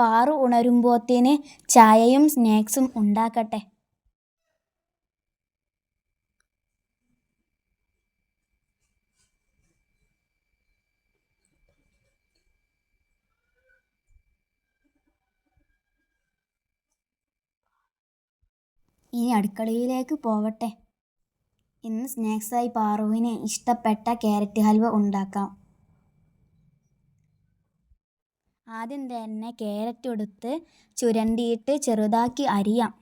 പാറു ഉണരുമ്പോത്തേന് ചായയും സ്നാക്സും ഉണ്ടാക്കട്ടെ. ഇനി അടുക്കളയിലേക്ക് പോവട്ടെ. ഇന്ന് സ്നാക്സായി പാറുവിന് ഇഷ്ടപ്പെട്ട ക്യാരറ്റ് ഹൽവ ഉണ്ടാക്കാം. ആദ്യം തന്നെ ക്യാരറ്റ് എടുത്ത് ചുരണ്ടിയിട്ട് ചെറുതാക്കി അരിയാം.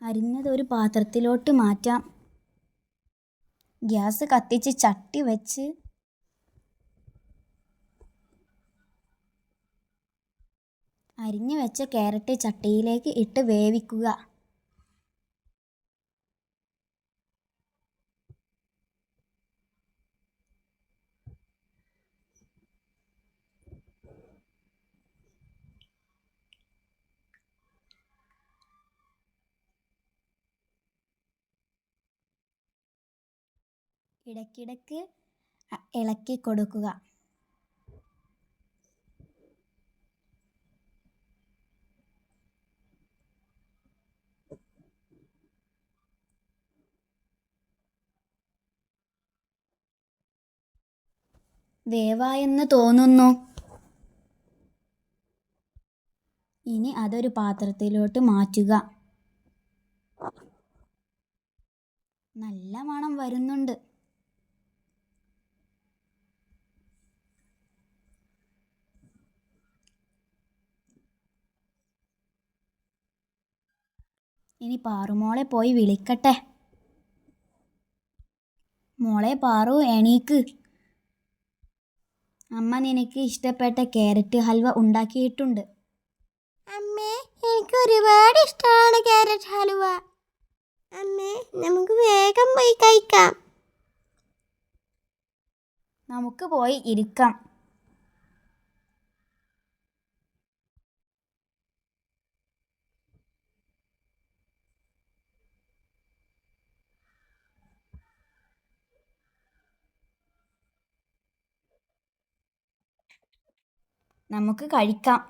അരിഞ്ഞത് ഒരു പാത്രത്തിലോട്ട് മാറ്റാം. ഗ്യാസ് കത്തിച്ച് ചട്ടി വെച്ച് അരിഞ്ഞു വെച്ച ക്യാരറ്റ് ചട്ടിയിലേക്ക് ഇട്ട് വേവിക്കുക. ഇടയ്ക്കിടയ്ക്ക് ഇളക്കി കൊടുക്കുക. വേവായെന്ന് തോന്നുന്നു. ഇനി അതൊരു പാത്രത്തിലോട്ട് മാറ്റുക. നല്ല മണം വരുന്നുണ്ട്. ഇനി പാറുമോളെ പോയി വിളിക്കട്ടെ. മോളെ പാറു എണീക്ക്. അമ്മ നിനക്ക് ഇഷ്ടപ്പെട്ട ക്യാരറ്റ് ഹൽവ ഉണ്ടാക്കിയിട്ടുണ്ട്. അമ്മേ എനിക്ക് ഒരുപാട് ഇഷ്ടമാണ് ക്യാരറ്റ് ഹൽവ. അമ്മേ നമുക്ക് വേഗം പോയി കഴിക്കാം. നമുക്ക് പോയി ഇരിക്കാം. നമുക്ക് കഴിക്കാം.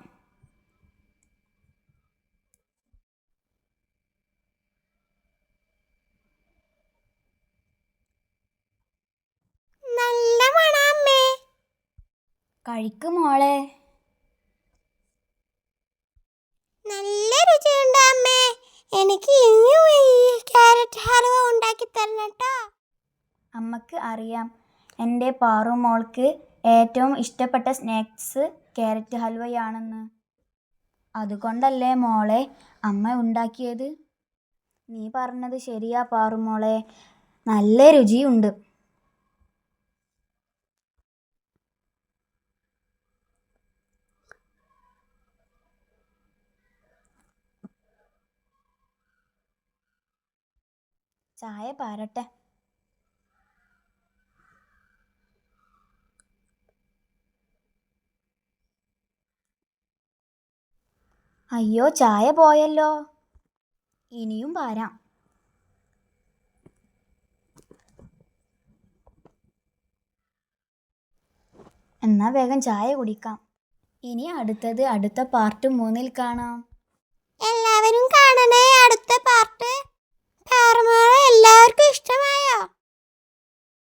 നല്ല മണാമ്മേ കഴിക്ക് മോളെ. നല്ല രുചിയുണ്ട് അമ്മേ. എനിക്ക് ഇനിയും ഈ ക്യാരറ്റ് ഹലുവ ഉണ്ടാക്കി തരണം കേട്ടോ. അമ്മയ്ക്ക് അറിയാം. എന്റെ പാറു മോൾക്ക് ഏറ്റവും ഇഷ്ടപ്പെട്ട സ്നാക്സ് ക്യാരറ്റ് ഹൽവയാണെന്ന്. അതുകൊണ്ടല്ലേ മോളെ അമ്മ ഉണ്ടാക്കിയത്? നീ പറഞ്ഞത് ശരിയാ പാറുമോളെ നല്ല രുചിയുണ്ട്. ചായ പാരട്ടെ. അയ്യോ ചായ പോയല്ലോ. ഇനിയും പാരാം എന്നാൽ വേഗം ചായ കുടിക്കാം. ഇനി അടുത്തത് അടുത്ത പാർട്ട് മൂന്നിൽ കാണാം. എല്ലാവരും കാണണേ അടുത്ത പാർട്ട്. എല്ലാവർക്കും ഇഷ്ടമായി.